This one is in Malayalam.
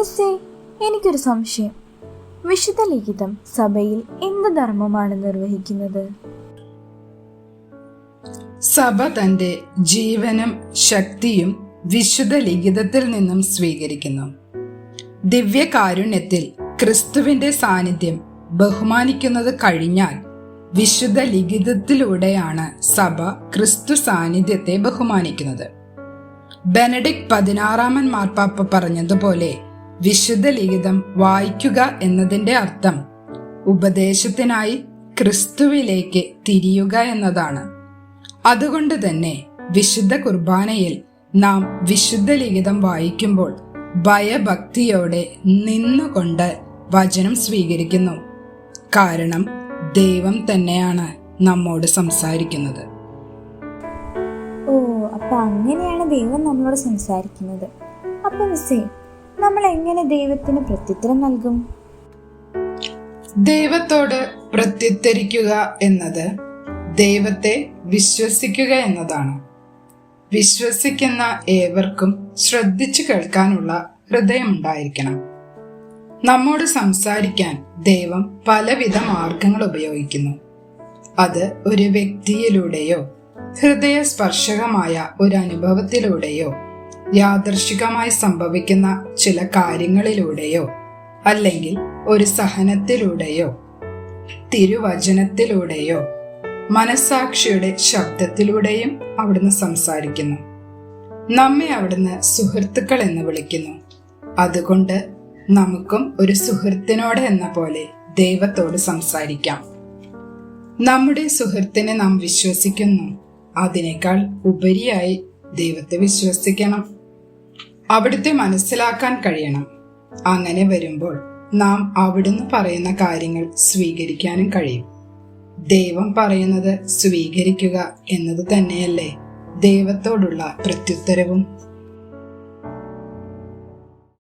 മിസ്സേ എനിക്കൊരു സംശയം. വിശുദ്ധ ലിഖിതം സഭയിൽ എന്ത് ധർമ്മമാണ് നിർവഹിക്കുന്നത്? സഭ തന്റെ ജീവനും ശക്തിയും വിശുദ്ധ ലിഖിതത്തിൽ നിന്നും സ്വീകരിക്കുന്നു. ദിവ്യകാരുണ്യത്തിൽ ക്രിസ്തുവിന്റെ സാന്നിധ്യം ബഹുമാനിക്കുന്നത് കഴിഞ്ഞാൽ വിശുദ്ധ ലിഖിതത്തിലൂടെയാണ് സഭ ക്രിസ്തു സാന്നിധ്യത്തെ ബഹുമാനിക്കുന്നത്. ബെനഡിക് പതിനാറാമൻ മാർപ്പാപ്പ പറഞ്ഞതുപോലെ വിശുദ്ധ ലിഖിതം വായിക്കുക എന്നതിന്റെ അർത്ഥം ഉപദേശത്തിനായി ക്രിസ്തുവിലേക്ക് തിരിയുക എന്നതാണ്. അതുകൊണ്ട് തന്നെ വിശുദ്ധ കുർബാനയിൽ നാം വിശുദ്ധ ലിഖിതം വായിക്കുമ്പോൾ ഭയഭക്തിയോടെ നിന്നുകൊണ്ട് വചനം സ്വീകരിക്കുന്നു. കാരണം ദൈവം തന്നെയാണ് നമ്മോട് സംസാരിക്കുന്നത്. ഓ അപ്പൊ അങ്ങനെയാണ് ദൈവം നമ്മളോട് സംസാരിക്കുന്നത്. അപ്പൊ മിസ്സേ എങ്ങനെ ദൈവത്തിന് പ്രത്യുത്തരം നൽകും? ദൈവത്തോട് പ്രത്യുത്തരിക്കുക എന്നത് ദൈവത്തെ വിശ്വസിക്കുക എന്നതാണ്. വിശ്വസിക്കുന്ന ഏവർക്കും ശ്രദ്ധിച്ചു കേൾക്കാനുള്ള ഹൃദയമുണ്ടായിരിക്കണം. നമ്മോട് സംസാരിക്കാൻ ദൈവം പലവിധ മാർഗങ്ങൾ ഉപയോഗിക്കുന്നു. അത് ഒരു വ്യക്തിയിലൂടെയോ ഹൃദയസ്പർശകമായ ഒരു അനുഭവത്തിലൂടെയോ യാദർശികമായി സംഭവിക്കുന്ന ചില കാര്യങ്ങളിലൂടെയോ അല്ലെങ്കിൽ ഒരു സഹനത്തിലൂടെയോ തിരുവചനത്തിലൂടെയോ മനസാക്ഷിയുടെ ശബ്ദത്തിലൂടെയും അവിടുന്ന് സംസാരിക്കുന്നു. നമ്മെ അവിടുന്ന് സുഹൃത്തുക്കൾ എന്ന് വിളിക്കുന്നു. അതുകൊണ്ട് നമുക്കും ഒരു സുഹൃത്തിനോട് എന്ന പോലെ ദൈവത്തോട് സംസാരിക്കാം. നമ്മുടെ സുഹൃത്തിനെ നാം വിശ്വസിക്കുന്നു. അതിനേക്കാൾ ഉപരിയായി ദൈവത്തെ വിശ്വസിക്കണം. അവിടുത്തെ മനസ്സിലാക്കാൻ കഴിയണം. അങ്ങനെ വരുമ്പോൾ നാം അവിടുന്ന് പറയുന്ന കാര്യങ്ങൾ സ്വീകരിക്കാനും കഴിയും. ദൈവം പറയുന്നത് സ്വീകരിക്കുക എന്നത് തന്നെയല്ലേ ദൈവത്തോടുള്ള പ്രത്യുത്തരവും